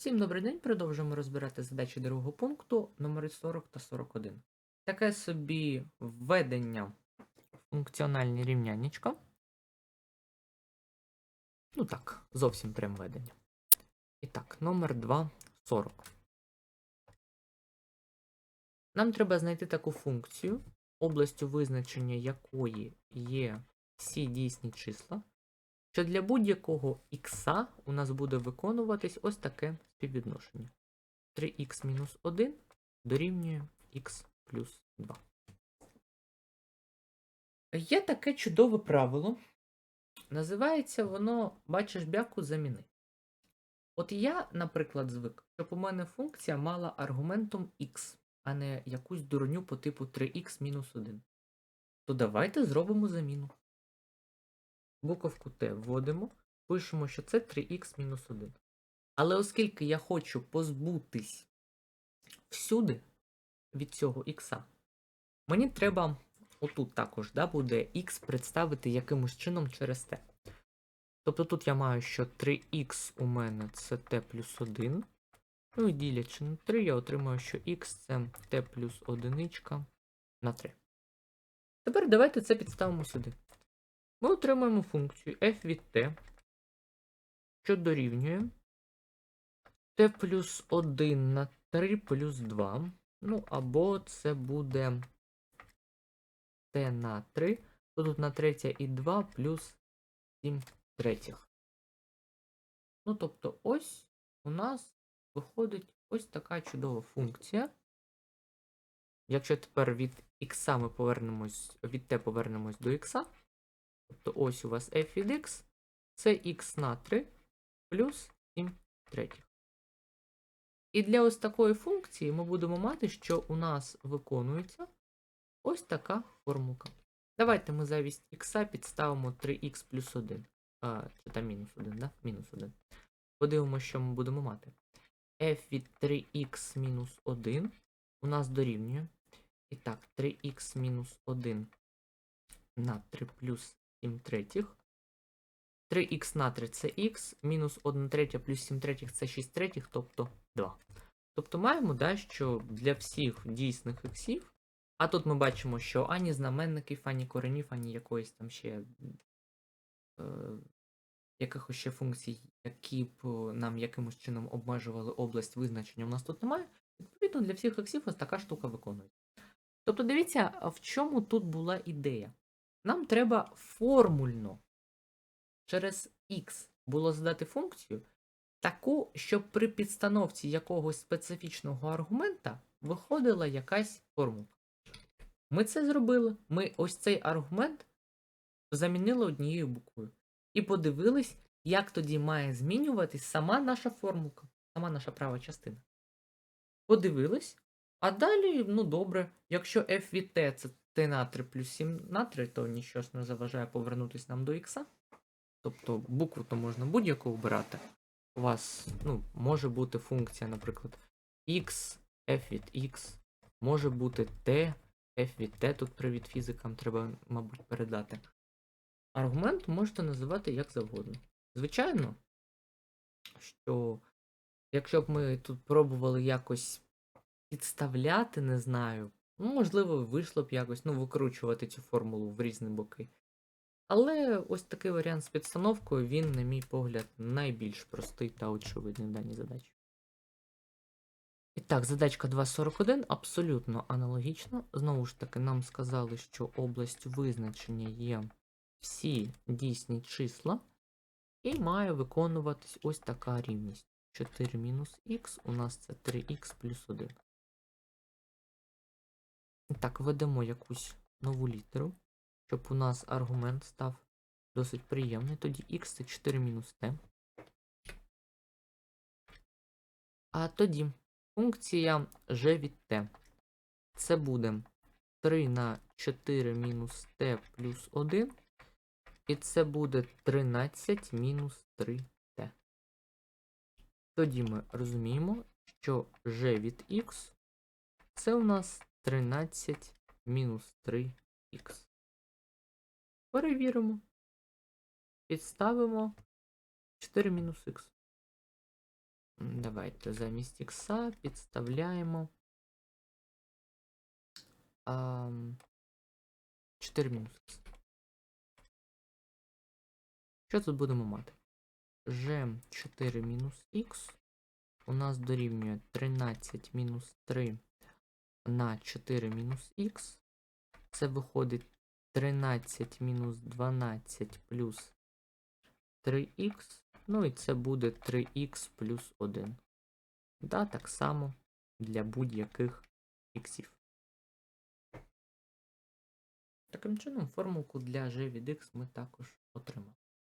Всім добрий день. Продовжуємо розбирати задачі другого пункту номери 40 та 41. Таке собі введення функціональні рівняннячка. Ну так, зовсім прям введення. І так, номер 2 40. Нам треба знайти таку функцію, областю визначення якої є всі дійсні числа, що для будь-якого х у нас буде виконуватись ось таке співвідношення. 3х-1 дорівнює х плюс 2. Є таке чудове правило. Називається воно бачиш бяку заміни. От я, наприклад, звик, щоб у мене функція мала аргументом х, а не якусь дурню по типу 3х-1. То давайте зробимо заміну. Буковку Т вводимо, пишемо, що це 3х-1. Але оскільки я хочу позбутись всюди від цього х, мені треба отут також да, буде х представити якимось чином через t. Тобто тут я маю, що 3х у мене це t плюс 1. Ну і ділячи на 3, я отримаю, що х це t плюс 1 на 3. Тепер давайте це підставимо сюди. Ми отримаємо функцію f від t, що дорівнює t плюс 1 на 3 плюс 2. Ну, або це буде t на 3, то тут на третє і 2 плюс 7 третіх. Ну, тобто, ось у нас виходить ось така чудова функція. Якщо тепер від х ми повернемось, від t повернемось до х, Тобто ось у вас f від x, це x на 3 плюс 7 третіх. І для ось такої функції ми будемо мати, що у нас виконується ось така формулка. Давайте ми замість х підставимо 3х плюс 1. А, Це там мінус 1, да? Мінус 1. Подивимося, що ми будемо мати. f від 3х мінус 1 у нас дорівнює. І так, 3х мінус 1 на 3 плюс 7 третіх. 3х на 3 це х, мінус 1 третя плюс 7 третіх це 6 третіх, тобто 2. Тобто маємо, да, що для всіх дійсних іксів, а тут ми бачимо, що ані знаменників, ані коренів, ані якоїсь там ще е, якихось ще функцій, які б нам якимось чином обмежували область визначення, у нас тут немає. Відповідно, для всіх іксів ось така штука виконується. Тобто, дивіться, в чому тут була ідея. Нам треба формульно через x було задати функцію таку, щоб при підстановці якогось специфічного аргумента виходила якась формулка. Ми це зробили. Ми ось цей аргумент замінили однією буквою. І подивились, як тоді має змінюватись сама наша формулка, сама наша права частина. Подивились, а далі, ну добре, якщо f від t це t на 3 плюс 7 на 3, то нічого ж не заважає повернутися нам до х. Тобто букву то можна будь-яку обирати. У вас ну, може бути функція, наприклад, x, f від x, може бути t, f від t, тут привід фізикам треба, мабуть, передати. Аргумент можете називати як завгодно. Звичайно, що якщо б ми тут пробували якось підставляти, не знаю, Ну, можливо, вийшло б якось ну, викручувати цю формулу в різні боки. Але ось такий варіант з підстановкою, він, на мій погляд, найбільш простий та очевидний в даній задачі. І так, задачка 2.41 абсолютно аналогічна. Знову ж таки, нам сказали, що область визначення є всі дійсні числа, і має виконуватись ось така рівність. 4 мінус х у нас це 3х плюс 1. Так, введемо якусь нову літеру, щоб у нас аргумент став досить приємний. Тоді x це 4 мінус t. А тоді функція g від t. Це буде 3 на 4 мінус t плюс 1. І це буде 13 мінус 3t. Тоді ми розуміємо, що g від x це у нас 13 мінус 3х. Перевіримо. Підставимо 4 мінус х. Давайте замість ікса підставляємо. ам, 4 мінус х. Що тут будемо мати? g 4 мінус х у нас дорівнює 13 мінус 3 на 4 мінус х. Це виходить 13 мінус 12 плюс 3х. Ну і це буде 3х плюс 1. Да, так само для будь-яких іксів. Таким чином, формулку для g від x ми також отримали.